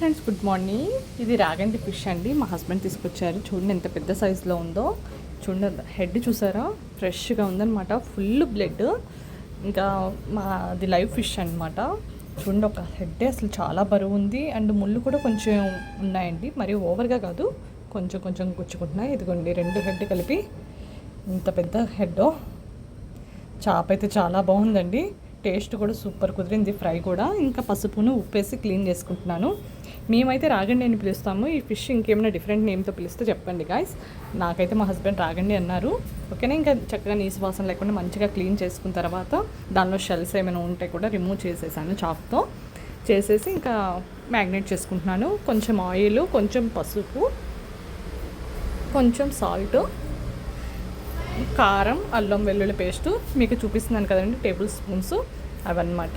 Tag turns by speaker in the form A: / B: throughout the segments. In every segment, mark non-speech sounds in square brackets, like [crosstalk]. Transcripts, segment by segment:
A: Friends good morning ఇది రాగంటి fish అండి. మా హస్బెండ్ తీసుకొచ్చారు. చూడండి ఎంత పెద్ద సైజులో ఉందో. చూడండి హెడ్ చూసారా? ఫ్రెష్గా ఉందన్నమాట. ఫుల్ బ్లడ్ ఇంకా మా అది లైవ్ ఫిష్ అనమాట చూడండి ఒక హెడ్ అసలు చాలా బరువు ఉంది. అండ్ ముళ్ళు కూడా కొంచెం ఉన్నాయండి. మరి ఓవర్గా కాదు. కొంచెం కొంచెం గుచ్చుకుంటున్నాయి ఇదిగోండి రెండు హెడ్ కలిపి. ఇంత పెద్ద హెడ్ చాప అయితే చాలా బాగుందండి. టేస్ట్ కూడా సూపర్ కుదిరింది ఫ్రై కూడా. ఇంకా పసుపును ఉప్పేసి క్లీన్ చేసుకుంటున్నాను. మేమైతే రాగండి అని పిలుస్తాము. ఈ ఫిష్ ఇంకేమైనా డిఫరెంట్ నేమ్తో పిలిస్తే చెప్పండి గాయస్ నాకైతే మా హస్బెండ్ రాగండి అన్నారు. ఓకేనా? ఇంకా చక్కగా నీసు వాసన లేకుండా మంచిగా క్లీన్ చేసుకున్న తర్వాత దానిలో షెల్స్ ఏమైనా ఉంటే కూడా రిమూవ్ చేసేసాను చాక్తో. చేసేసి ఇంకా మ్యాగ్నేట్ చేసుకుంటున్నాను. కొంచెం ఆయిల్ కొంచెం పసుపు కొంచెం సాల్ట్. కారం అల్లం వెల్లుల్లి పేస్ట్ మీకు చూపిస్తున్నాను కదండి టేబుల్ స్పూన్స్ అవన్నమాట.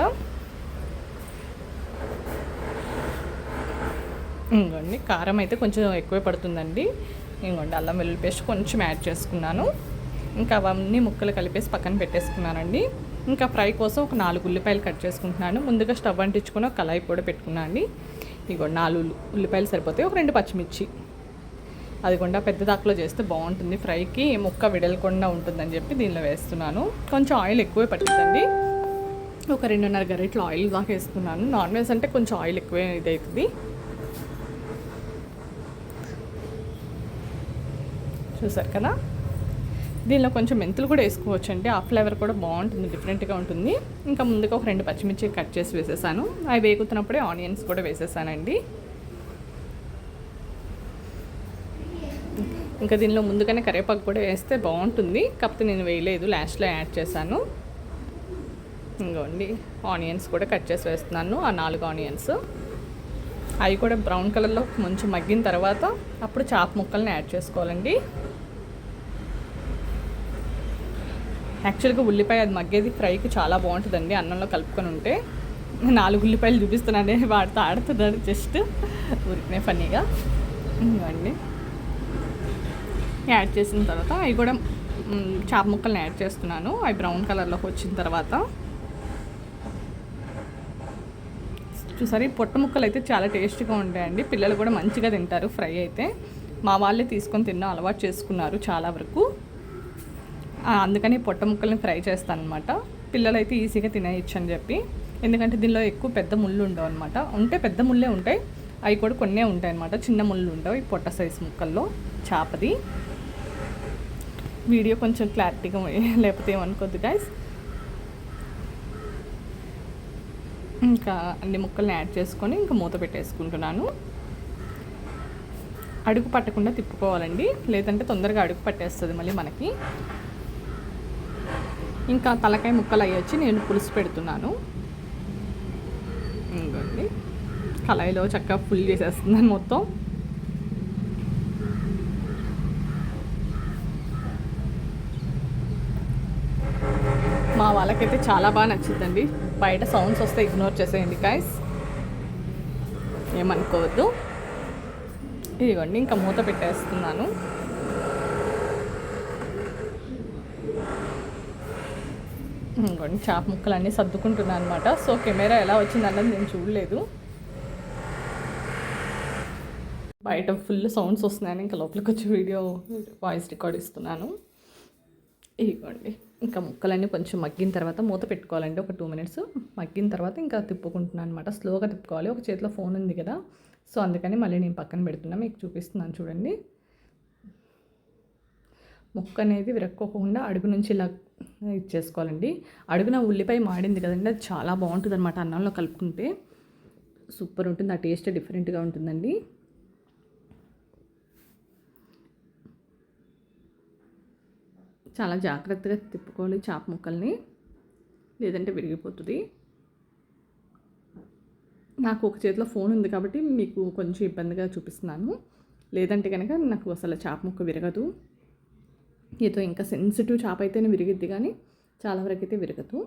A: ఇంకోండి కారం అయితే కొంచెం ఎక్కువే పడుతుందండి. ఇంకోండి అల్లం వెల్లుల్లి పేస్ట్ కొంచెం యాడ్ చేసుకున్నాను. ఇంకా అవన్నీ ముక్కలు కలిపేసి పక్కన పెట్టేసుకున్నానండి. ఇంకా ఫ్రై కోసం ఒక నాలుగు ఉల్లిపాయలు కట్ చేసుకుంటున్నాను. ముందుగా స్టవ్ అంటించుకుని ఒక కళాయి కూడా పెట్టుకున్నాను అండి. ఇగో నాలుగు ఉల్లిపాయలు సరిపోతాయి. ఒక రెండు పచ్చిమిర్చి. అది కూడా పెద్ద దాకలో చేస్తే బాగుంటుంది. ఫ్రైకి ముక్క విడలకుండా ఉంటుందని చెప్పి దీనిలో వేస్తున్నాను. కొంచెం ఆయిల్ ఎక్కువే పట్టిందండి ఒక రెండున్నర గరిటలు ఆయిల్ దాకా వేస్తున్నాను. నాన్ వెజ్ అంటే కొంచెం ఆయిల్ ఎక్కువే ఇది అవుతుంది చూసారు కదా? దీనిలో కొంచెం మెంతులు కూడా వేసుకోవచ్చు అండి ఆ ఫ్లేవర్ కూడా బాగుంటుంది డిఫరెంట్గా ఉంటుంది. ఇంకా ముందుగా ఒక రెండు పచ్చిమిర్చి కట్ చేసి వేసేసాను. అవి వేగుతున్నప్పుడే ఆనియన్స్ కూడా వేసేసానండి. ఇంకా దీనిలో ముందుగానే కరివేపాకు కూడా వేస్తే బాగుంటుంది. కాకపోతే నేను వేయలేదు లాస్ట్లో యాడ్ చేశాను. ఇంకోండి ఆనియన్స్ కూడా కట్ చేసి వేస్తున్నాను ఆ నాలుగు ఆనియన్స్. అవి కూడా బ్రౌన్ కలర్లో కొంచెం మగ్గిన తర్వాత అప్పుడు చాప ముక్కల్ని యాడ్ చేసుకోవాలండి. యాక్చువల్గా ఉల్లిపాయ అది మగ్గేది ఫ్రైకి చాలా బాగుంటుందండి అన్నంలో కలుపుకొని ఉంటే. నాలుగు ఉల్లిపాయలు చూపిస్తున్నానే వాడితో ఆడుతున్నాడు జస్ట్. ఊరికనే ఫన్నీగా. ఇవ్వండి యాడ్ చేసిన తర్వాత అవి కూడా చాప ముక్కల్ని యాడ్ చేస్తున్నాను. అవి బ్రౌన్ కలర్లోకి వచ్చిన తర్వాత. చూసారు ఈ పొట్ట ముక్కలు అయితే చాలా టేస్ట్గా ఉంటాయండి. పిల్లలు కూడా మంచిగా తింటారు ఫ్రై అయితే. మా వాళ్ళే తీసుకొని తిన్న అలవాటు చేసుకున్నారు చాలా వరకు. అందుకని పొట్ట ముక్కల్ని ఫ్రై చేస్తాను అనమాట పిల్లలు అయితే ఈజీగా తినేయచ్చు అని చెప్పి. ఎందుకంటే దీనిలో ఎక్కువ పెద్ద ముళ్ళు ఉండవు అనమాట ఉంటే పెద్ద ముళ్ళే ఉంటాయి. అవి కూడా కొన్నే ఉంటాయి అనమాట చిన్న ముళ్ళు ఉండవు ఈ పొట్ట సైజు ముక్కల్లో చేపది. వీడియో కొంచెం క్లారిటీగా [laughs] లేకపోతే ఏమనుకోద్దు గాయస్ ఇంకా అన్ని ముక్కల్ని యాడ్ చేసుకొని ఇంకా మూత పెట్టేసుకుంటున్నాను. అడుగు పట్టకుండా తిప్పుకోవాలండి. లేదంటే తొందరగా అడుగు పట్టేస్తుంది మళ్ళీ మనకి. ఇంకా తలకాయ ముక్కలు అయ్యొచ్చి నేను పులుసు పెడుతున్నాను. ఇంకోండి కళాయిలో చక్కగా ఫుల్ చేసేస్తున్నాను మొత్తం. మా వాళ్ళకైతే చాలా బాగా నచ్చిందండి బయట సౌండ్స్ వస్తే ఇగ్నోర్ చేసేయండి కాయస్ ఏమనుకోవద్దు. ఇదిగోండి ఇంకా మూత పెట్టేస్తున్నాను. ఇంకోండి చాప ముక్కలు అన్నీ సర్దుకుంటున్నాను అనమాట సో కెమెరా ఎలా వచ్చిందన్నది నేను చూడలేదు. బయట ఫుల్ సౌండ్స్ వస్తున్నాయని ఇంకా లోపలికి వచ్చి వీడియో వాయిస్ రికార్డ్ ఇస్తున్నాను. ఇదిగోండి. ఇంకా ముక్కలన్నీ కొంచెం మగ్గిన తర్వాత మూత పెట్టుకోవాలండి. ఒక టూ మినిట్స్ మగ్గిన తర్వాత ఇంకా తిప్పుకుంటున్నాను అనమాట స్లోగా తిప్పుకోవాలి. ఒక చేతిలో ఫోన్ ఉంది కదా. సో అందుకని మళ్ళీ నేను పక్కన పెడుతున్నా. మీకు చూపిస్తున్నాను చూడండి. ముక్క అనేది విరక్కోకుండా అడుగు నుంచి ఇలా ఇచ్చేసుకోవాలండి అడుగున ఉల్లిపాయ మాడింది కదండి. అది చాలా బాగుంటుంది అనమాట అన్నంలో కలుపుకుంటే. సూపర్ ఉంటుంది. ఆ టేస్ట్ డిఫరెంట్గా ఉంటుందండి. చాలా జాగ్రత్తగా తిప్పుకోవాలి చాప ముక్కల్ని. లేదంటే విరిగిపోతుంది. నాకు ఒక చేతిలో ఫోన్ ఉంది కాబట్టి మీకు కొంచెం ఇబ్బందిగా చూపిస్తున్నాను. లేదంటే కనుక నాకు అసలు చాప ముక్క విరగదు. ఏదో ఇంకా సెన్సిటివ్ చాప అయితేనే విరిగిద్ది కానీ చాలా వరకు అయితే విరగదు.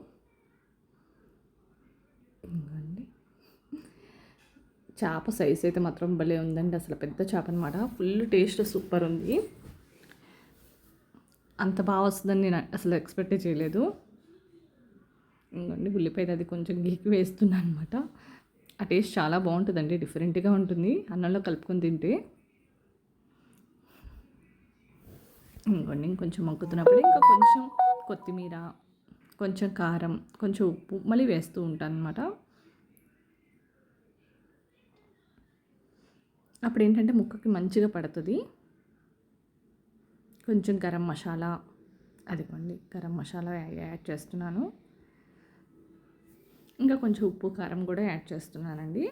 A: చేప సైజ్ అయితే మాత్రం భలే ఉందండి. అసలు పెద్ద చేప అనమాట ఫుల్ టేస్ట్ సూపర్ ఉంది. అంత బాగా వస్తుందని నేను అసలు ఎక్స్పెక్ట్ చేయలేదు. ఇంకోండి ఉల్లిపాయ అది కొంచెం గీకి వేస్తున్నాను అనమాట ఆ టేస్ట్ చాలా బాగుంటుందండి డిఫరెంట్గా ఉంటుంది. అన్నంలో కలుపుకొని తింటే. ఇంకోండి ఇంకొంచెం మగ్గుతున్నప్పుడు ఇంకా కొంచెం కొత్తిమీర కొంచెం కారం కొంచెం ఉప్పు మళ్ళీ వేస్తూ ఉంటాను అనమాట అప్పుడు ఏంటంటే ముక్కకి మంచిగా పడుతుంది. కొంచెం గరం మసాలా అదిగోండి గరం మసాలా యాడ్ చేస్తున్నాను. ఇంకా కొంచెం ఉప్పు కారం కూడా యాడ్ చేస్తున్నానండి.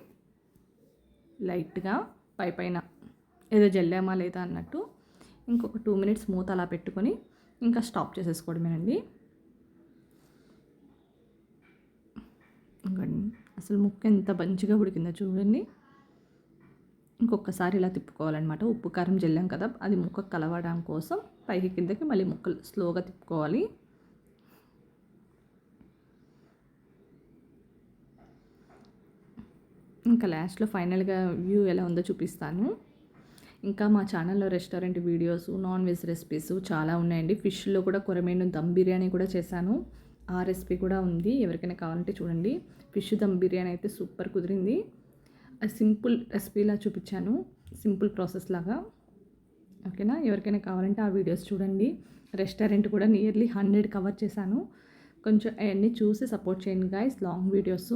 A: లైట్గా పై పైన ఏదో జల్లామా లేదా అన్నట్టు ఇంకొక టూ మినిట్స్ మూత అలా పెట్టుకొని ఇంకా స్టాప్ చేసేసుకోవడమేనండి. ఇంకండి అసలు ముక్క ఎంత మంచిగా ఉడికిందో చూడండి. ఇంకొకసారి ఇలా తిప్పుకోవాలన్నమాట. ఉప్పు కారం జల్లాం కదా అది ముక్క కలవడం కోసం పైకి కిందకి మళ్ళీ ముక్కలు స్లోగా తిప్పుకోవాలి. ఇంకా లాస్ట్లో ఫైనల్గా వ్యూ ఎలా ఉందో చూపిస్తాను. ఇంకా మా ఛానల్లో restaurant videos non veg recipes చాలా ఉన్నాయండి. ఫిష్లో కూడా కొరమేను దమ్ బిర్యానీ కూడా చేశాను. ఆ రెసిపీ కూడా ఉంది. ఎవరికైనా కావాలంటే చూడండి. ఫిష్ దమ్ బిర్యానీ అయితే సూపర్ కుదిరింది. సింపుల్ రెసిపీలా చూపించాను. సింపుల్ ప్రాసెస్ లాగా. ఓకేనా ఎవరికైనా కావాలంటే ఆ వీడియోస్ చూడండి. రెస్టారెంట్ కూడా నియర్లీ హండ్రెడ్ కవర్ చేశాను. కొంచెం అవన్నీ చూసి సపోర్ట్ చేయండి గాయస్ లాంగ్ వీడియోస్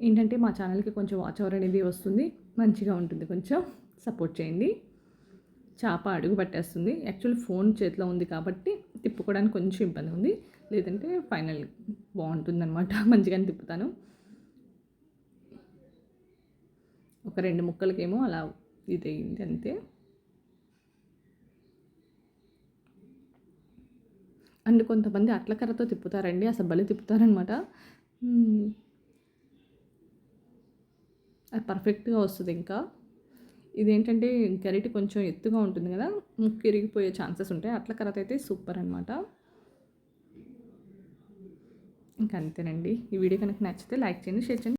A: ఏంటంటే మా ఛానల్కి కొంచెం వాచ్ అవర్ అనేది వస్తుంది. మంచిగా ఉంటుంది కొంచెం. సపోర్ట్ చేయండి. చేప అడుగు పట్టేస్తుంది. యాక్చువల్ ఫోన్ చేతిలో ఉంది కాబట్టి తిప్పుకోవడానికి కొంచెం ఇబ్బంది ఉంది. లేదంటే ఫైనల్ బాగుంటుందన్నమాట. [laughs] మంచిగానే తిప్పుతాను. ఒక రెండు ముక్కలకేమో అలా ఇది అయింది అంతే. అండ్ కొంతమంది అట్ల కర్రతో తిప్పుతారండి అసలు బలి తిప్పుతారనమాట అది పర్ఫెక్ట్గా వస్తుంది ఇంకా. ఇదేంటంటే గరిట కొంచెం ఎత్తుగా ఉంటుంది కదా ముక్కు ఇరిగిపోయే ఛాన్సెస్ ఉంటాయి. అట్ల కర్రతో అయితే సూపర్ అనమాట ఇంకా అంతేనండి. ఈ వీడియో కనుక నచ్చితే లైక్ చేయండి షేర్ చేయండి.